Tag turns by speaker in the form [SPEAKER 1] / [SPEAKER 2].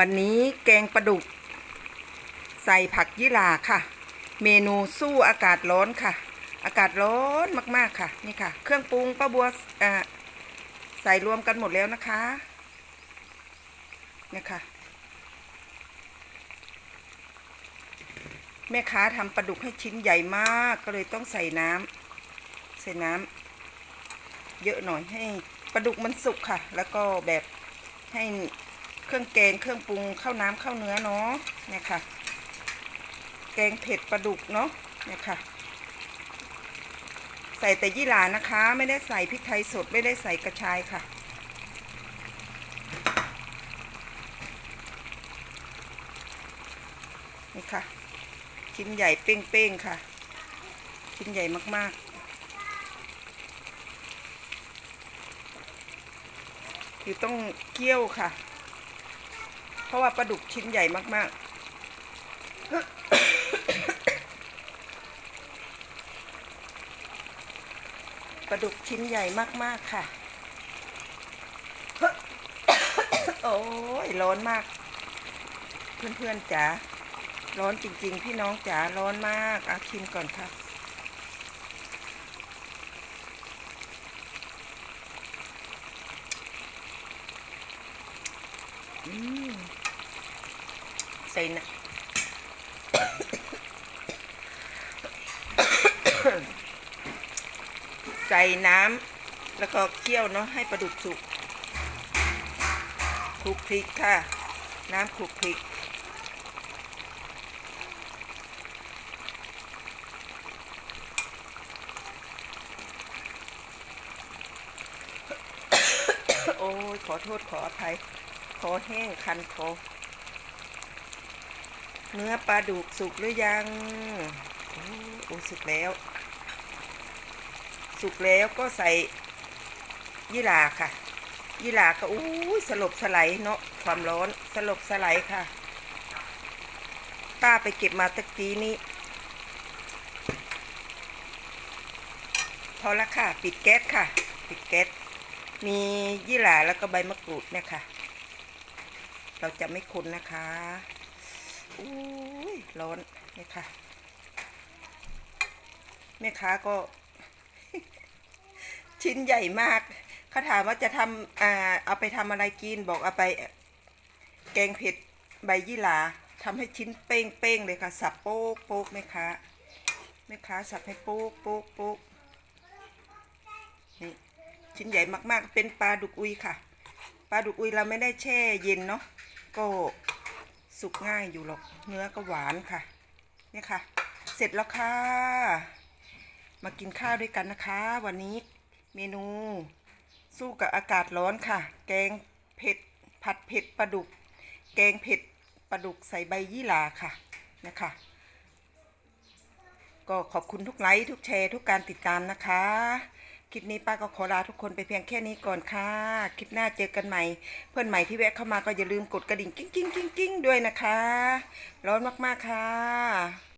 [SPEAKER 1] วันนี้แกงปลาดุก ใส่ผักยี่หร่าค่ะ เมนูสู้อากาศร้อนค่ะ อากาศร้อนมากๆค่ะ นี่ค่ะ เครื่องปรุงป้าบัวใส่รวมกันหมดแล้วนะคะนี่ค่ะแม่ค้าทำปลาดุกให้ชิ้นใหญ่มากก็เลยต้องใส่น้ำใส่น้ำเยอะหน่อยให้ปลาดุกมันสุกค่ะ แล้วก็แบบให้ เครื่องแกงเครื่องปรุงข้าวน้ำข้าวเนื้อเนาะเนี่ยค่ะ แกงเผ็ดปลาดุกเนาะเนี่ยค่ะ ใส่แต่ยี่หร่านะคะ ไม่ได้ใส่พริกไทยสดไม่ได้ใส่กระชายค่ะนี่ค่ะ ชิ้นใหญ่เป้งๆค่ะ ชิ้นใหญ่มากๆคือต้องเคี่ยวค่ะ เพราะว่าปลาดุกชิ้นใหญ่มาก ๆ ปลาดุกชิ้นใหญ่มาก ๆ ค่ะ โอ้ยร้อนมาก เพื่อน ๆจ๋า ร้อนจริง ๆ พี่น้องจ๋า ร้อนมากอาชิมก่อนค่ะอืม ใส่นะใส่น้ำแล้วก็เคี่ยวเนาะให้ปลาดุกสุกคลุกพริกค่ะ น้ำคลุกพริก โอ้ยขอโทษขออภัยคอแห้งคันคอ เนื้อปลาดุกสุกหรือยังโอ้โอ้สุกแล้ว สุกแล้วก็ใส่ยี่หร่าค่ะ ยี่หร่าก็อู้สลบสไลด์เนาะความร้อนสลบสไลด์ค่ะ ป้าไปเก็บมาตะกี้นี้พอละค่ะ ปิดแก๊สค่ะ ปิดแก๊สมียี่หร่าแล้วก็ใบมะกรูดเนี่ยค่ะ เราจะไม่คนนะคะ อุ้ยร้อนเนี่ยค่ะ แม่ค้าก็ ชิ้นใหญ่มากเขาถามว่าจะทำอ่าเอาไปทำอะไรกินบอกเอาไป แกงเผ็ดใบยี่หร่าทำให้ชิ้นเป้งเป้งๆเลยค่ะ สับโป๊กโป๊กแม่ค้าแม่ค้าสับให้โป๊กโป๊กโป๊กนี่ชิ้นใหญ่มากๆ เป็นปลาดุกอุยค่ะ ปลาดุกอุยเราไม่ได้แช่เย็นเนาะก็ สุกง่ายอยู่หรอก เนื้อก็หวานค่ะ เนี่ยค่ะ เสร็จแล้วค่ะ มากินข้าวด้วยกันนะคะ วันนี้เมนู สู้กับอากาศร้อนค่ะ แกงเผ็ด ผัดเผ็ดปลาดุก แกงเผ็ดปลาดุกใส่ใบยี่หร่าค่ะ นะคะ ก็ขอบคุณทุกไลค์ทุกแชร์ทุกการติดตามนะคะ คลิปนี้ป้าก็ขอลาทุกคนไปเพียงแค่นี้ก่อนค่ะ คลิปหน้าเจอกันใหม่ เพื่อนใหม่ที่แวะเข้ามาก็อย่าลืมกดกระดิ่งกิ้งกิ้งกิ้งกิ้งด้วยนะคะ ร้อนมากๆค่ะ